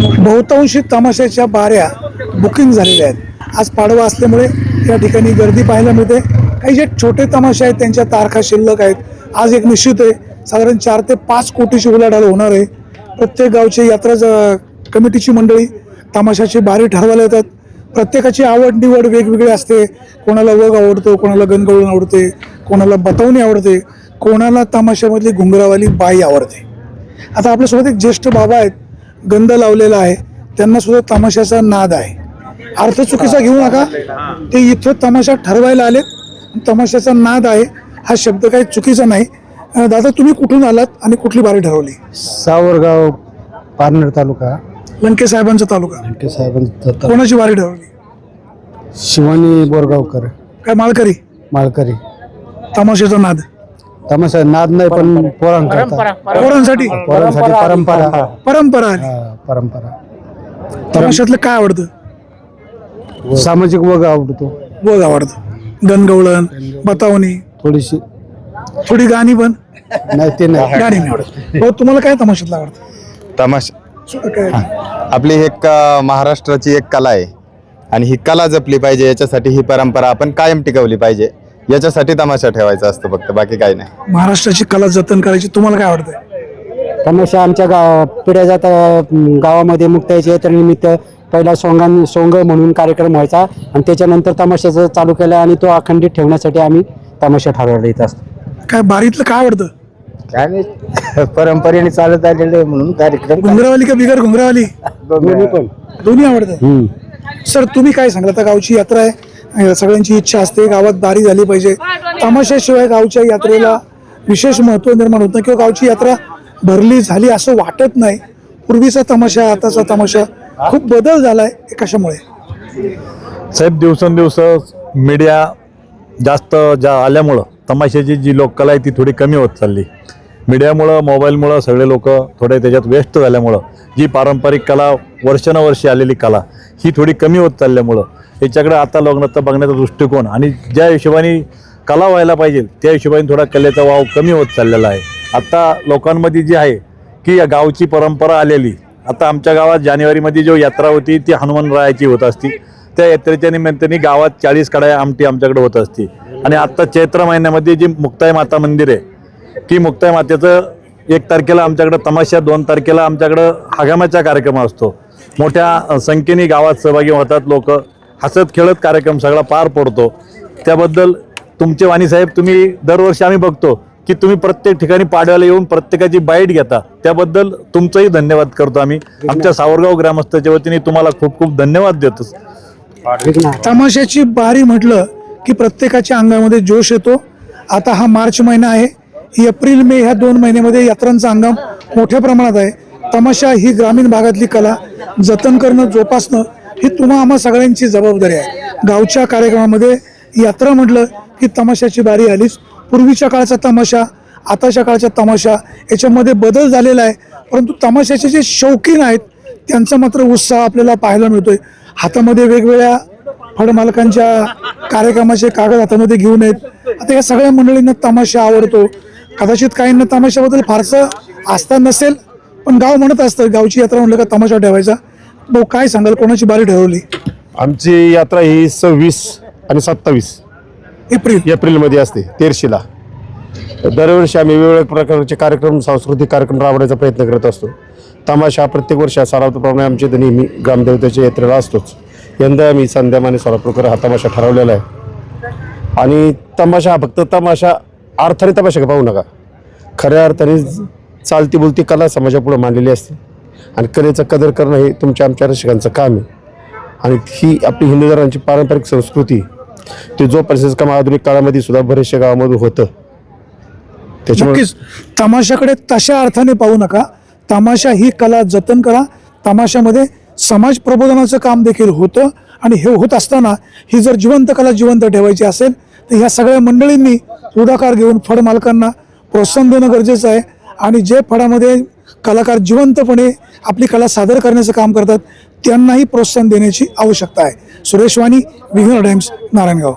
बहुतांशी तमाशाच्या बाऱ्या बुकिंग झालेल्या आहेत. आज पाडवा असल्यामुळे या ठिकाणी गर्दी पाहायला मिळते. काही जे छोटे तमाशे आहेत त्यांच्या तारखा शिल्लक आहेत. आज एक निश्चित आहे साधारण चार ते पाच कोटीची उलाढाल होणार आहे. प्रत्येक गावची यात्रा ज- कमिटीची मंडळी तमाशाची बारी ठरवायला येतात. प्रत्येकाची आवड निवड वेगवेगळी असते. कोणाला वग आवडतो कोणाला गणगळून आवडते कोणाला बतावणी आवडते कोणाला तमाशामधली घुंगरावाली बाई आवडते. आता आपल्यासोबत एक ज्येष्ठ बाबा आहेत गंध लावलेला आहे. त्यांना सुद्धा तमाशाचा नाद आहे. अर्थ चुकीचा घेऊ नका. ते इथं तमाशा ठरवायला आलेत. तमाशाचा नाद आहे. हा शब्द काही चुकीचा नाही. दादा तुम्ही कुठून आलात आणि कुठली बारी ठरवली? सावरगाव पारनेर तालुका. लंके साहेबांचा तालुका. लंके साहेबांचा कोणाची बारी ठरवली? शिवानी बोरगावकर. काय माळकरी? माळकरी. तमाशाचा नाद. तमाशा नाद नाही पण पोरांकरता पोरांसाठी. पोरांसाठी? परंपरा. परंपरा हा, परंपरा. तमाशातलं काय आवडतं? सामाजिक वग आवडतो. बघ आवडतं. गणगवळण बतावणी. थोडीशी. थोडी गाणी पण? नाही ते नाही. गाणी नाही आवडत. हो तुम्हाला काय तमाशातलं आवडतं? तमाशा. काय? आपली एक महाराष्ट्राची एक कला आहे. आणि ही कला जपली पाहिजे याच्यासाठी ही परंपरा आपण कायम टिकवली पाहिजे. याच्यासाठी तमाशा ठेवायचा असतो फक्त बाकी काही नाही. महाराष्ट्राची कला जतन करायची तुम्हाला काय आवडतंय तमाशा आमच्या गाव पिढ्या जाता गावामध्ये मुक्ताईच्या यात्रेनिमित्त पहिला सोंगां सोंग म्हणून कार्यक्रम व्हायचा आणि त्याच्यानंतर तमाशाचं चालू केला आणि तो अखंडित ठेवण्यासाठी आम्ही तमाशा ठरवला येत असतो. काय बारीतलं काय आवडतं? काय नाही परंपरेने चालत आलेले म्हणून कार्यक्रम. घुंगरावाली का बिगर घुंगरावाली? दोन्ही पण. दोन्ही आवडतं? सर तुम्ही काय सांगला? आता गावची यात्रा आहे सगळ्यांची इच्छा असते गावात दारी झाली पाहिजे. तमाशाशिवाय गावच्या यात्रेला विशेष महत्त्व निर्माण होत नाही किंवा गावची यात्रा भरली झाली असं वाटत नाही. पूर्वीचा तमाशा आताचा तमाशा खूप बदल झालाय आहे कशामुळे साहेब दिवसेंदिवस मीडिया जास्त ज्या आल्यामुळं तमाशाची जी लोककला आहे ती थोडी कमी होत चालली. मीडियामुळं मोबाईलमुळं सगळे लोक थोडे त्याच्यात व्यस्त झाल्यामुळं जी पारंपरिक कला वर्षानुवर्षी आलेली कला ही थोडी कमी होत चालल्यामुळं याच्याकडे आता लग्नता बघण्याचा दृष्टिकोन आणि ज्या हिशोबाने कला व्हायला पाहिजे त्या हिशोबाने थोडा कलेचा वाव कमी होत चाललेला आहे. आता लोकांमध्ये जी आहे की या गावची परंपरा आलेली आता आमच्या गावात जानेवारीमध्ये जो यात्रा होती ती हनुमानरायाची होत असती. त्या यात्रेच्या निमित्ताने गावात चाळीस कडाया आमटी आमच्याकडे होत असती. आणि आत्ता चैत्र महिन्यामध्ये जी मुक्ताई माता मंदिर आहे की मुक्ताई मातेचं एक तारखेला आमच्याकडं तमाशा दोन तारखेला आमच्याकडं हगामाचा कार्यक्रम असतो. मोठ्या संख्येने गावात सहभागी होतात लोक. हसत खेळत कार्यक्रम सगळा पार पडतो. त्याबद्दल तुमचे वाणी साहेब तुम्ही दरवर्षी आम्ही बघतो की तुम्ही प्रत्येक ठिकाणी पाडव्याला येऊन प्रत्येकाची बाईट घेता. त्याबद्दल तुमचंही धन्यवाद करतो आम्ही. आमच्या सावरगाव ग्रामस्थाच्या वतीने तुम्हाला खूप खूप धन्यवाद देतो. तमाशाची बारी म्हटलं की प्रत्येकाच्या अंगामध्ये जोश येतो. आता हा मार्च महिना आहे. एप्रिल मे ह्या दोन महिन्यामध्ये यात्रांचा हंगाम मोठ्या प्रमाणात आहे. तमाशा ही ग्रामीण भागातली कला जतन करणं जोपासणं ही तुम्हा आम्हा सगळ्यांची जबाबदारी आहे. गावच्या कार्यक्रमामध्ये यात्रा म्हटलं की तमाशाची बारी आलीच. पूर्वीच्या काळचा तमाशा आताच्या काळच्या तमाशा याच्यामध्ये बदल झालेला आहे. परंतु तमाशाचे जे शौकीन आहेत त्यांचा मात्र उत्साह आपल्याला पाहायला मिळतोय. हातामध्ये वेगवेगळ्या फडमालकांच्या कार्यक्रमाचे कागद हातामध्ये घेऊन येत आता या सगळ्या मंडळींना तमाशा आवडतो. कदाचित काहींना तमाशाबद्दल फारसं आस्था नसेल पण गाव म्हणत असतं गावची यात्रा म्हणलं का तमाशा ठेवायचा. भाऊ काय सांगाल कोणाची बारी ठरवली? आमची यात्रा ही सव्वीस आणि सत्तावीस एप्रिल. एप्रिलमध्ये असते तेरशीला. दरवर्षी आम्ही वेगवेगळ्या प्रकारचे कार्यक्रम सांस्कृतिक कार्यक्रम राबवण्याचा प्रयत्न करत असतो. तमाशा प्रत्येक वर्षी सालावतप्रमाणे आमच्या इथं नेहमी ग्रामदेवतेच्या यात्रेला असतोच. यंदा आम्ही संध्यामाने सोलापूरकर हा तमाशा ठरवलेला आहे. आणि तमाशा हा फक्त तमाशा अर्थाने तपाशा पाहू नका. खऱ्या अर्थाने चालती बोलती कला समाजापुढं मांडलेली असते. आणि कलेचं कदर करणं हे तुमच्या आमच्या रसिकांचं काम आहे. आणि ही आपली हिंदू पारंपरिक संस्कृती ते जो परिसर काम आधुनिक काळामध्ये सुद्धा बरेचशा गावामधून होतं. त्याच्यामुळे तमाशाकडे तशा अर्थाने पाहू नका. तमाशा ही कला जतन करा. तमाशामध्ये समाज प्रबोधनाचं काम देखील होतं. आणि हे होत असताना ही जर जिवंत कला जिवंत ठेवायची असेल तर ह्या सगळ्या मंडळींनी पुढाकार घेऊन फड मालकांना प्रोत्साहन देणं गरजेचं आहे. आणि जे फडामध्ये कलाकार जिवंतपणे आपली कला सादर करण्याचं काम करतात त्यांनाही प्रोत्साहन देण्याची आवश्यकता आहे. सुरेश वाणी विघ्न टाइम्स नारायणगाव.